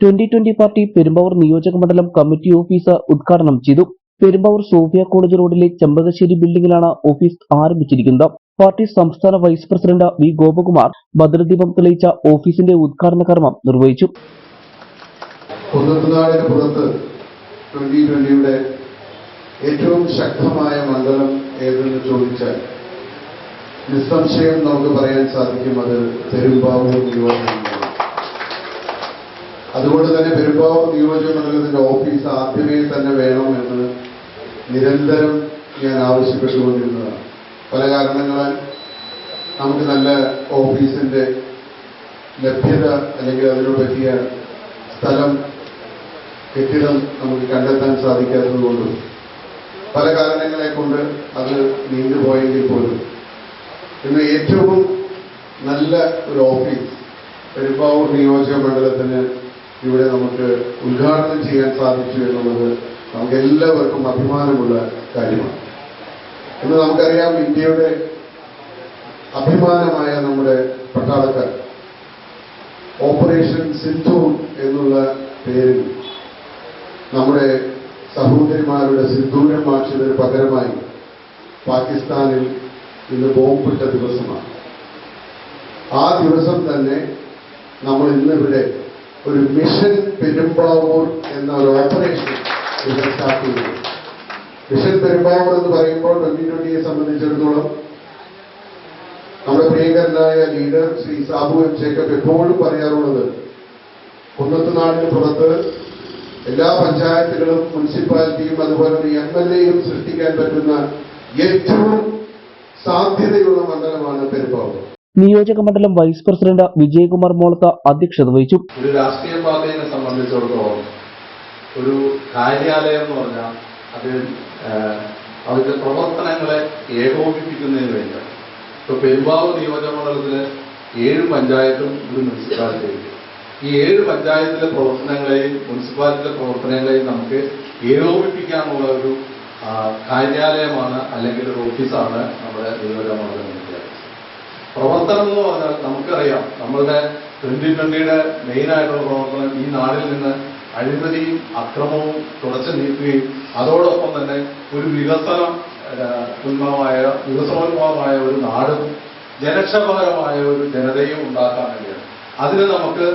Twenty twenty party Perumbavoor നിയോജക മണ്ഡലം committee office ഉദ്ഘാടനം ചെയ്തു. പെരുമ്പാവൂർ സോഫിയ കോളേജ് റോഡിലെ ചെമ്പകശ്ശേരി ബിൽഡിംഗിലാണ് ഓഫീസ് ആരംഭിച്ചിരിക്കുന്നത്. പാർട്ടി സംസ്ഥാന വൈസ് പ്രസിഡന്റ് വി ഗോപകുമാർ ഭദ്രദീപം തെളിയിച്ച ഓഫീസിന്റെ ഉദ്ഘാടന കർമ്മം നിർവഹിച്ചു. ഏറ്റവും ശക്തമായ മണ്ഡലം ഏതെന്ന് ചോദിച്ചാൽ നിസ്സംശയം നമുക്ക് പറയാൻ സാധിക്കും അത് പെരുമ്പാവൂർ നിയോജകമണ്ഡലം അതുകൊണ്ട് തന്നെ പെരുമ്പാവൂർ നിയോജകമണ്ഡലത്തിന്റെ ഓഫീസ് ആദ്യമേ തന്നെ വേണമെന്ന് നിരന്തരം ഞാൻ ആവശ്യപ്പെട്ടുകൊണ്ടിരുന്നതാണ്. പല കാരണങ്ങളാൽ നമുക്ക് നല്ല ഓഫീസിന്റെ ലഭ്യത അല്ലെങ്കിൽ അതിനു പറ്റിയ സ്ഥലം കെട്ടിടം നമുക്ക് കണ്ടെത്താൻ സാധിക്കാത്തതുകൊണ്ടും പല കാരണങ്ങളെ കൊണ്ട് അത് നീണ്ടുപോയെങ്കിൽ പോലും. ഇന്ന് ഏറ്റവും നല്ല ഒരു ഓഫീസ് പെരുമ്പാവൂർ നിയോജക മണ്ഡലത്തിന് ഇവിടെ നമുക്ക് ഉദ്ഘാടനം ചെയ്യാൻ സാധിച്ചു എന്നുള്ളത് നമുക്ക് എല്ലാവർക്കും അഭിമാനമുള്ള കാര്യമാണ്. ഇന്ന് നമുക്കറിയാം ഇന്ത്യയുടെ അഭിമാനമായ നമ്മുടെ പട്ടാളക്കാർ. ഓപ്പറേഷൻ സിന്ധു എന്നുള്ള പേരിൽ നമ്മുടെ സഹോദരിമാരുടെ സിന്ദൂരം മാറ്റിയതിന് പകരമായി പാകിസ്ഥാനിൽ ഇന്ന് ബോംബിട്ട ദിവസമാണ്. ആ ദിവസം തന്നെ നമ്മൾ ഇന്നിവിടെ ഒരു മിഷൻ പെരുമ്പാവൂർ എന്ന ഒരു ഓപ്പറേഷൻ സ്റ്റാർട്ട് ചെയ്തു. മിഷൻ പെരുമ്പാവൂർ എന്ന് പറയുമ്പോൾ ട്വന്റി ട്വന്റിയെ സംബന്ധിച്ചിടത്തോളം നമ്മുടെ പ്രിയങ്കരനായ ലീഡർ ശ്രീ സാബു എം ജേക്കബ് എപ്പോഴും പറയാറുള്ളത് കുന്നത്ത് നാടിന് പുറത്ത് എല്ലാ പഞ്ചായത്തുകളും മുനിസിപ്പാലിറ്റിയും അതുപോലെ തന്നെ എം എൽ എയും സൃഷ്ടിക്കാൻ പറ്റുന്ന ഏറ്റവും സാധ്യതയുള്ള മണ്ഡലമാണ് പെരുമ്പാവൂർ. നിയോജക മണ്ഡലം വൈസ് പ്രസിഡന്റ് വിജയകുമാർ മോളത്ത അധ്യക്ഷത വഹിച്ചു. ഒരു രാഷ്ട്രീയ പാർട്ടിയെ സംബന്ധിച്ചിടത്തോളം ഒരു കാര്യാലയം എന്ന് പറഞ്ഞാൽ അത് അതിന്റെ പ്രവർത്തനങ്ങളെ ഏകോപിപ്പിക്കുന്നതിന് വേണ്ടിയാണ്. ഇപ്പൊ പെരുമ്പാവൂർ നിയോജകമണ്ഡലത്തിൽ ഏഴ് പഞ്ചായത്തും ഒരു മുനിസിപ്പാലിറ്റിയും ഈ ഏഴ് പഞ്ചായത്തിലെ പ്രവർത്തനങ്ങളെയും മുനിസിപ്പാലിറ്റിയിലെ പ്രവർത്തനങ്ങളെയും നമുക്ക് ഏകോപിപ്പിക്കാനുള്ള ഒരു കാര്യാലയമാണ് അല്ലെങ്കിൽ ഒരു ഓഫീസാണ് നമ്മുടെ നിയോജകമണ്ഡലം വിദ്യാലയം പ്രവർത്തനം എന്ന് പറഞ്ഞാൽ നമുക്കറിയാം. നമ്മളുടെ ട്വന്റി ട്വന്റിയുടെ മെയിൻ ആയിട്ടുള്ള പ്രവർത്തനം ഈ നാടിൽ നിന്ന് അഴിമതിയും അക്രമവും തുടച്ചു നീക്കുകയും അതോടൊപ്പം തന്നെ ഒരു വികസന ഉന്മമായ വികസനോന്മമായ ഒരു നാടും ജനക്ഷപകരമായ ഒരു ജനതയും ഉണ്ടാക്കാൻ വേണ്ടിയാണ്. അതിന് നമുക്ക്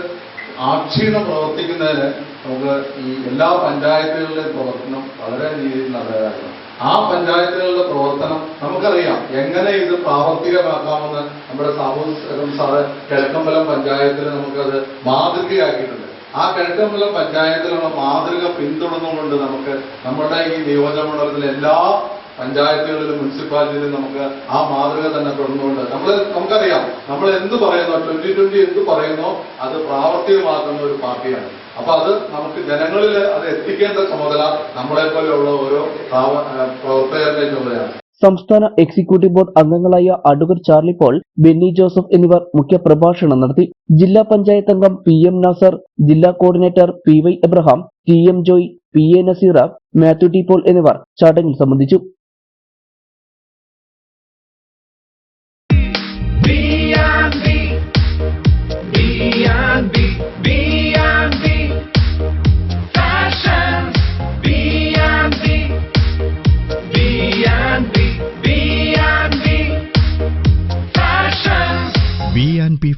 ആക്ഷീണം പ്രവർത്തിക്കുന്നതിന് നമുക്ക് ഈ എല്ലാ പഞ്ചായത്തുകളിലെ പ്രവർത്തനം വളരെ രീതിയിൽ നല്ലതായിരുന്നു. ആ പഞ്ചായത്തുകളുടെ പ്രവർത്തനം നമുക്കറിയാം. എങ്ങനെ ഇത് പ്രാവർത്തികമാക്കാമെന്ന് നമ്മുടെ സാമൂഹ്യം സാറ് കിഴക്കമ്പലം പഞ്ചായത്തിൽ നമുക്കത് മാതൃകയാക്കിയിട്ടുണ്ട്. ആ കിഴക്കമ്പലം പഞ്ചായത്തിലുള്ള മാതൃക പിന്തുടർന്നുകൊണ്ട് നമുക്ക് നമ്മുടെ ഈ നിയോജക മണ്ഡലത്തിലെ എല്ലാ പഞ്ചായത്തുകളിലും മുനിസിപ്പാലിറ്റിയിലും നമുക്ക് ആ മാതൃക തന്നെ തുടർന്നുകൊണ്ട് നമ്മൾ നമുക്കറിയാം നമ്മൾ എന്ത് പറയുന്നോ ട്വന്റി ട്വന്റി എന്ത് പറയുന്നോ അത് പ്രാവർത്തികമാക്കുന്ന ഒരു പാർട്ടിയാണ്. അപ്പൊ അത് നമുക്ക് ജനങ്ങളിൽ അത് എത്തിക്കേണ്ട ചുമതല നമ്മളെ പോലെയുള്ള ഓരോ പ്രാവ- പ്രവർത്തകരുടെ ചുമതലയാണ്. സംസ്ഥാന എക്സിക്യൂട്ടീവ് ബോർഡ് അംഗങ്ങളായ അഡ്വക്കേറ്റ് ചാർലി പോൾ ബെന്നി ജോസഫ് എന്നിവർ മുഖ്യ പ്രഭാഷണം നടത്തി. ജില്ലാ പഞ്ചായത്ത് അംഗം പി എം നാസർ ജില്ലാ coordinator P Y Abraham T M Joy P A Nazeera Mathew T Paul എന്നിവർ ചടങ്ങിൽ സംബന്ധിച്ചു.